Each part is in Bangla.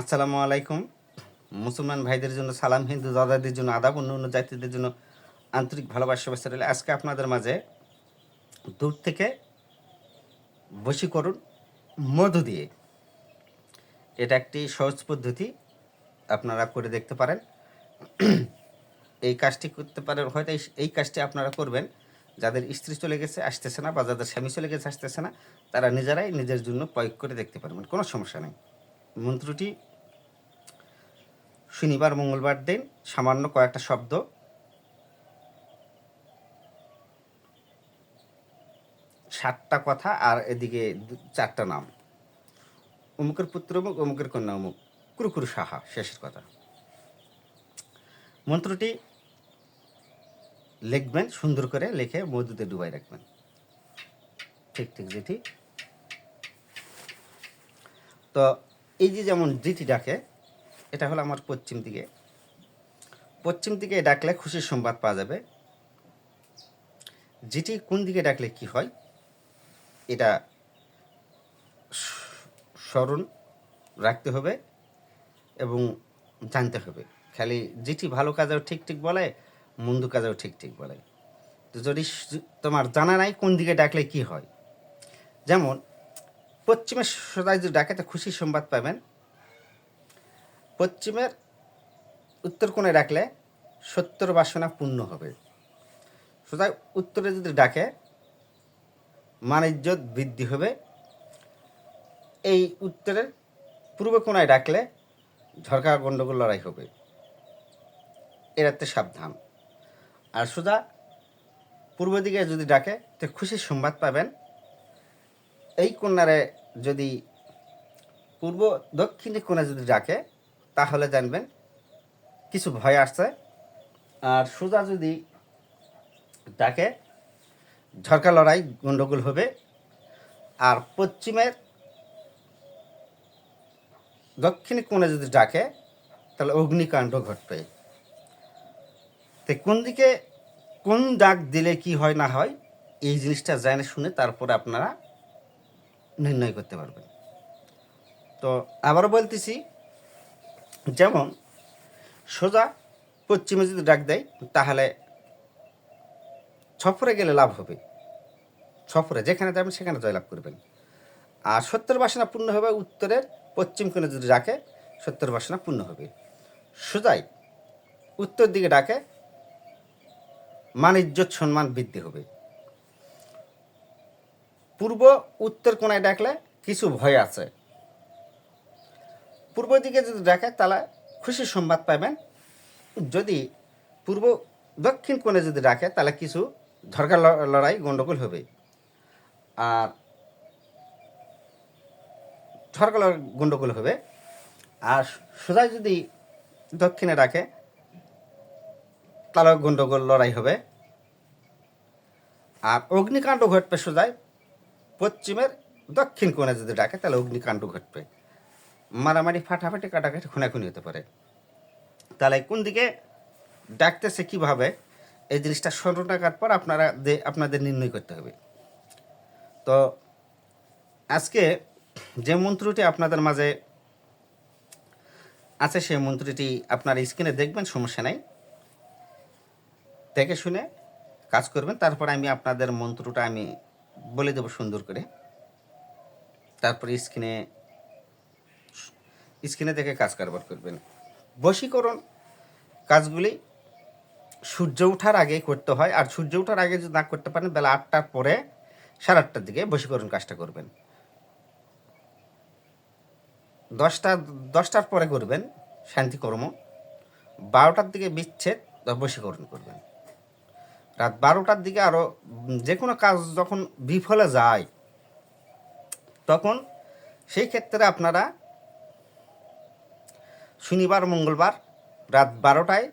আসসালামু আলাইকুম। মুসলমান ভাইদের জন্য সালাম, হিন্দু দাদাদের জন্য আদাব অন্য অন্য জাতিদের জন্য আন্তরিক ভালোবাসা, শুভেচ্ছা রইল। আজকে আপনাদের মাঝে দূর থেকে বশীকরণ মধু দিয়ে। এটা একটি সহজ পদ্ধতি, আপনারা করে দেখতে পারেন। এই কাজটি করতে পারেন, হয়তো এই কাজটি আপনারা করবেন। যাদের স্ত্রী চলে গেছে, আসতেছে না, বা যাদের স্বামী চলে গেছে, আসতেছে না, তারা নিজেরাই নিজের জন্য প্রয়োগ করে দেখতে পারবেন, কোনো সমস্যা নেই। মন্ত্রটি শনিবার, মঙ্গলবার দিন সামান্য কয়েকটা শব্দ। সাতটা কথা আর এদিকে চারটা নাম। অমুকের পুত্র অমুক, অমুকের কন্যা অমুক। কুরুকুরু সাহা, শেষের কথা। মন্ত্রটি লিখবেন, সুন্দর করে লিখে মধুতে ডুবাই রাখবেন। ঠিক ঠিক, যেটি। তো এই যে যেমন জিটি ডাকে এটা হলো আমার পশ্চিম দিকে। পশ্চিম দিকে ডাকলে খুশির সংবাদ পাওয়া যাবে। জিটি কোন দিকে ডাকলে কি হয়? এটা স্মরণ রাখতে হবে এবং জানতে হবে। খালি যেটি ভালো কাজেও ঠিক ঠিক বলে, মন্দ কাজেও ঠিক ঠিক বলে। তো যদি তোমার জানা নাই কোন দিকে ডাকলে কি হয়? যেমন পশ্চিমের সদায় যদি ডাকে তো খুশির সংবাদ পাবেন। পশ্চিমের উত্তর কোণে ডাকলে সত্তর বাসনা পূর্ণ হবে। সোজা উত্তরে যদি ডাকে মান ইজ্জত বৃদ্ধি হবে। এই উত্তরের পূর্ব কোণায় ডাকলে ঝরকা গণ্ডগোল লড়াই হবে। এরাতে সাবধান। আর সোজা পূর্ব দিকে যদি ডাকে, তো খুশির সংবাদ পাবেন। এই কন্যারে যদি পূর্ব দক্ষিণে কোণে যদি ডাকে তাহলে জানবেন, কিছু ভয় আসছে। আর সোজা যদি ডাকে ঝরকা লড়াই গণ্ডগোল হবে, আর পশ্চিমের দক্ষিণে কোণে যদি ডাকে, তাহলে অগ্নিকাণ্ড ঘটবে। তো কোন দিকে কোন ডাক দিলে কি হয় না হয়, এই জিনিসটা জেনে শুনে তারপরে আপনারা নির্ণয় করতে পারবেন। তো আবারও বলতেছি যেমন সোজা পশ্চিমে যদি ডাক দেয়, তাহলে সফরে গেলে লাভ হবে। সফরে যেখানে যাবেন, সেখানে জয়লাভ করবেন। আর সত্তর বাসনা পূর্ণ হবে উত্তরের পশ্চিম কোণে যদি ডাকে, সত্তর বাসনা পূর্ণ হবে। সোজাই উত্তর দিকে ডাকে মান ইজ্জত সম্মান বৃদ্ধি হবে। পূর্ব উত্তর কোণায় ডাকলে কিছু ভয় আছে। পূর্ব দিকে যদি ডাকে তাহলে খুশির সংবাদ পাবেন যদি পূর্ব দক্ষিণ কোণে যদি ডাকে তাহলে কিছু ঝরকা লড়াই গণ্ডগোল হবে। আর ঝরকা লড়াই গণ্ডগোল হবে। আর সোজাই যদি দক্ষিণে ডাকে তাহলে গণ্ডগোল লড়াই হবে। আর অগ্নিকাণ্ড ঘটবে সোজাই পশ্চিমের দক্ষিণ কোণে যদি ডাকে তাহলে অগ্নিকাণ্ড ঘটবে। মারামারি ফাটাফাটি কাটাকাটি খুনাখুনি হতে পারে। তাহলে কোন দিকে ডাকতেছে কীভাবে, এই জিনিসটা স্মরণ রাখার পর আপনারা আপনাদের নির্ণয় করতে হবে। তো আজকে যে মন্ত্রটি আপনাদের মাঝে আছে, সেই মন্ত্রটি আপনার স্ক্রিনে দেখবেন, সমস্যা নাই। দেখে শুনে কাজ করবেন, তারপর আমি আপনাদের মন্ত্রটা আমি বলে দেবো সুন্দর করে। তারপরে স্ক্রিনে স্ক্রিনে দেখে কাজ কারবার করবেন। বশীকরণ কাজগুলি সূর্য ওঠার আগে করতে হয়, আর সূর্য ওঠার আগে যদি না করতে পারেন, বেলা আটটার পরে সাড়ে আটটার দিকে বশীকরণ কাজটা করবেন। দশটা, দশটার পরে করবেন শান্তিকর্ম, বারোটার দিকে বিচ্ছেদ বশীকরণ করবেন। রাত বারোটার দিকে আরও যে কোনো কাজ যখন বিফলে যায়, তখন সেই ক্ষেত্রে আপনারা শনিবার, মঙ্গলবার রাত বারোটায়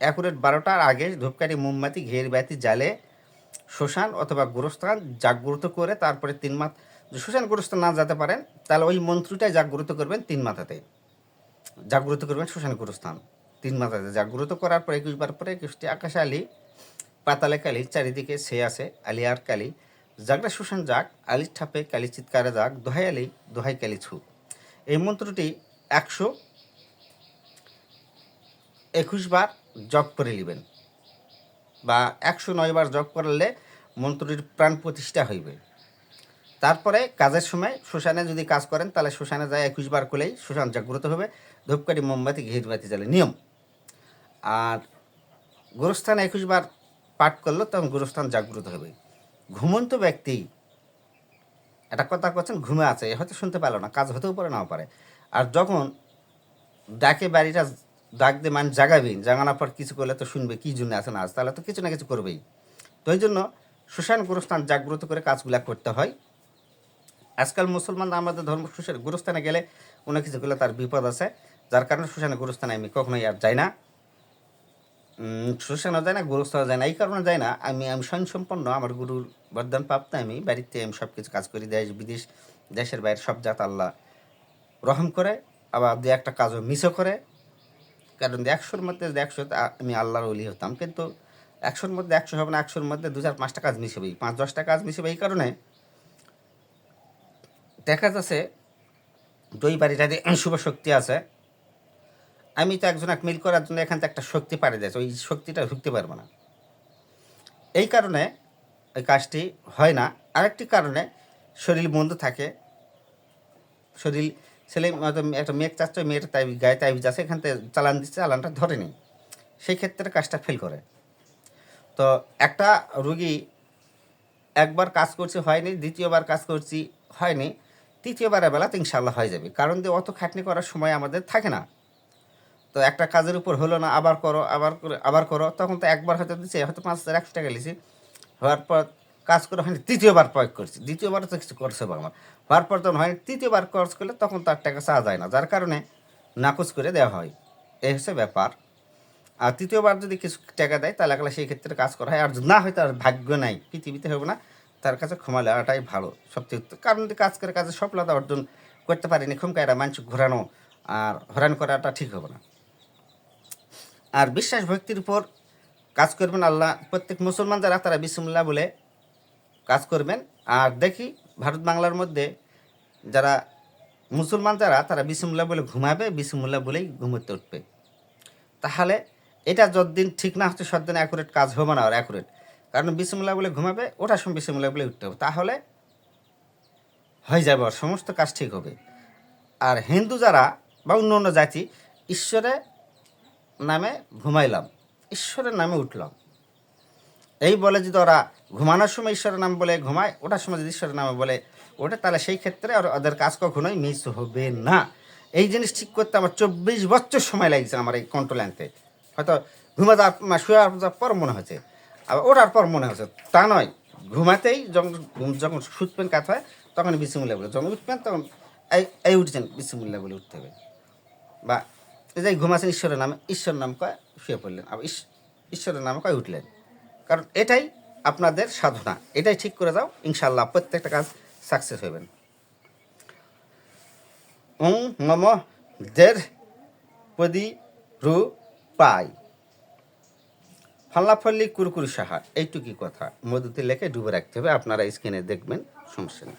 অ্যাকুরেট বারোটার আগে ধূপকাঠি, মোমবাতি, ঘের ব্যাতি জালে, শ্মশান অথবা গোরস্থান জাগ্রত করে তারপরে তিন মাথ শ্মশান গোরস্থান না যেতে পারেন, তাহলে ওই মন্ত্রটাই জাগ্রত করবেন তিন মাথাতে। জাগ্রত করবেন শ্মশান গোরস্থান তিন মাথাতে। জাগ্রত করার পরে একুশ বার পরে একুশটি আকাশ আলী পাতালে কালি, চারিদিকে সে আছে আলিয়ার কালি। জাগরা শ্মশান যাক, আলির ঠাপে কালি, চিৎকারে যাক, দোহাই আলি, দোহাই কালি ছু। এই মন্ত্রটি একশো একুশ বার জপ করে নেবেন। বা একশো নয় বার জপ করলে মন্ত্রীর প্রাণ প্রতিষ্ঠা হইবে। তারপরে কাজের সময় শ্মশানে যদি কাজ করেন, তাহলে শ্মশানে যায় একুশ বার করলেই শ্মশান জাগ্রত হবে। ধূপকাঠি, মোমবাতি ঘিরবাতি জ্বালে নিয়ম। আর গুরুস্থান একুশ বার পাঠ করল তখন গুরুস্থান জাগ্রত হবে। ঘুমন্ত ব্যক্তি, একটা কথা করছেন ঘুমে আছে হয়তো শুনতে পারল না, কাজ হতেও পারে, নাও পারে। আর যখন ডাকে বাড়িটা ডাক দিয়ে মানুষ জাগাবেন জাগানোর পর কিছু করলে তো শুনবে কী জন্য আছে না তাহলে তো কিছু না কিছু করবেই। তো এই জন্য শ্মশান গুরুস্থান জাগ্রত করে কাজগুলা করতে হয়। আজকাল মুসলমান আমাদের ধর্ম শ্মশান গুরুস্থানে গেলে কোনো কিছু করলে তার বিপদ আছে। যার কারণে শ্মশানে গুরুস্থানে আমি কখনোই আর যাই না। শ্মশানও যায় না, গুরুস্থানও যায় না, এই কারণে যায় না। আমি আমি স্বয়ংসম্পন্ন, আমার গুরুর বরদান প্রাপ্ত আমি। বাড়িতে আমি সব কিছু কাজ করি, দেশ, বিদেশ, দেশের বাইরে সব জাত আল্লাহ রহম করে। আবার দু একটা কাজও মিসও করে। কারণ একশোর মধ্যে একশো আমি আল্লাহর অলি হতাম। কিন্তু একশোর মধ্যে একশো হবে না, একশোর মধ্যে দু চার, পাঁচটা কাজ মিস হবেই পাঁচ, দশটা কাজ মিস হবে এই কারণে দেখা যাচ্ছে দুই বাড়িটাতে শুভ শক্তি আছে। আমি তো একজন এক মিল করার জন্য এখান থেকে একটা শক্তি পারে যাচ্ছে ওই শক্তিটা ঢুকতে পারব না। এই কারণে ওই কাজটি হয় না। আরেকটি কারণে শরীর বন্ধ থাকে। শরীর ছেলে একটা মেয়ে চাচ্ছে, মেয়েটা তাই গায়ে তাই যাচ্ছে, এখান থেকে চালান দিচ্ছে, চালানটা ধরেনি। সেই ক্ষেত্রে কাজটা ফেল করে। তো একটা রুগী একবার কাজ করছি, হয়নি, দ্বিতীয়বার কাজ করছি, হয়নি, তৃতীয়বারের বেলা তো ইনশাল্লাহ হয়ে যাবে। কারণ যে অত খাটনি করার সময় আমাদের থাকে না। তো একটা কাজের উপর হলো না, আবার করো, আবার করে, আবার করো, তখন তো একবার হয়তো দিচ্ছে হয়তো পাঁচ হাজার, একশো টাকা লিছি। হওয়ার পর কাজ করে হয়নি, তৃতীয়বার প্রয়োগ করছি। দ্বিতীয়বার তো কিছু করছে বা আমার হওয়ার পর তখন হয়নি, তৃতীয়বার খরচ করলে তখন তার টাকা চাওয়া যায় না, যার কারণে নাকচ করে দেওয়া হয়। এই হচ্ছে ব্যাপার। আর তৃতীয়বার যদি কিছু টাকা দেয়, তাহলে একলা সেই ক্ষেত্রে কাজ করা হয়। আর না হয়, তার ভাগ্য নাই, পৃথিবীতে হবে না। তার কাছে ক্ষমা নেওয়াটাই ভালো, সবচেয়ে। কারণ যদি কাজ করে কাজে সফলতা অর্জন করতে পারেনি খুমকায়রা মানুষ ঘোরানো আর হরান করাটা ঠিক হবে না। আর বিশ্বাস ভক্তির উপর কাজ করবেন আল্লাহ। প্রত্যেক মুসলমান যারা, তারা বিসমুল্লাহ বলে কাজ করবেন। আর দেখি ভারত বাংলার মধ্যে যারা মুসলমান যারা, তারা বিসমুল্লাহ বলে ঘুমাবে, বিসমুল্লাহ বলেই ঘুমোতে উঠবে। তাহলে এটা যতদিন ঠিক না হচ্ছে সতদিন অ্যাকুরেট কাজ হবে না আর অ্যাকুরেট কারণ বিসমুল্লাহ বলে ঘুমাবে ওটার সময় বিসমুল্লাহ বলে উঠতে হবে। তাহলে হয়ে যাবে আর সমস্ত কাজ ঠিক হবে। আর হিন্দু যারা বা অন্য অন্য জাতি, ঈশ্বরের নামে ঘুমাইলাম, ঈশ্বরের নামে উঠলাম। এই বলে যদি ওরা ঘুমানোর সময় ঈশ্বরের নাম বলে ঘুমায় ওটার সময় যদি ঈশ্বরের নামে বলে ওটা তাহলে সেই ক্ষেত্রে আর ওদের কাজ কখনোই মিস হবে না। এই জিনিস ঠিক করতে আমার চব্বিশ বছর সময় লাগছে আমার এই কন্ট্রোল আনতে হয়তো ঘুমা যাওয়ার শুয়ে পর মনে হয়েছে, আবার ওঠার পর মনে হয়েছে। তা নয়, ঘুমাতেই যখন যখন সুতপেন কাত হয়, তখন বিশ্বমূল্য বলে, যখন উঠবেন তখন এই এই উঠছেন বিশ্বমূল্য বলে উঠতে হবে। বা এই যে ঘুমাচ্ছেন ঈশ্বরের নামে, ঈশ্বরের নাম কয়, শুয়ে পড়লেন, আবার ঈশ্বরের নামে কয়, উঠলেন। কারণ এটাই আপনাদের সাধনা। এটাই ঠিক করে দাও ইনশাল্লাহ প্রত্যেকটা কাজ সাকসেস হইবেন। ওং মম দের পদি রু পাই। ফল্লাফল্লি কুরকুরি সাহা এইটুকুই কথা। মধুতে লেখে ডুবে রাখতে হবে, আপনারা স্ক্রিনে দেখবেন, সমস্যা নেই।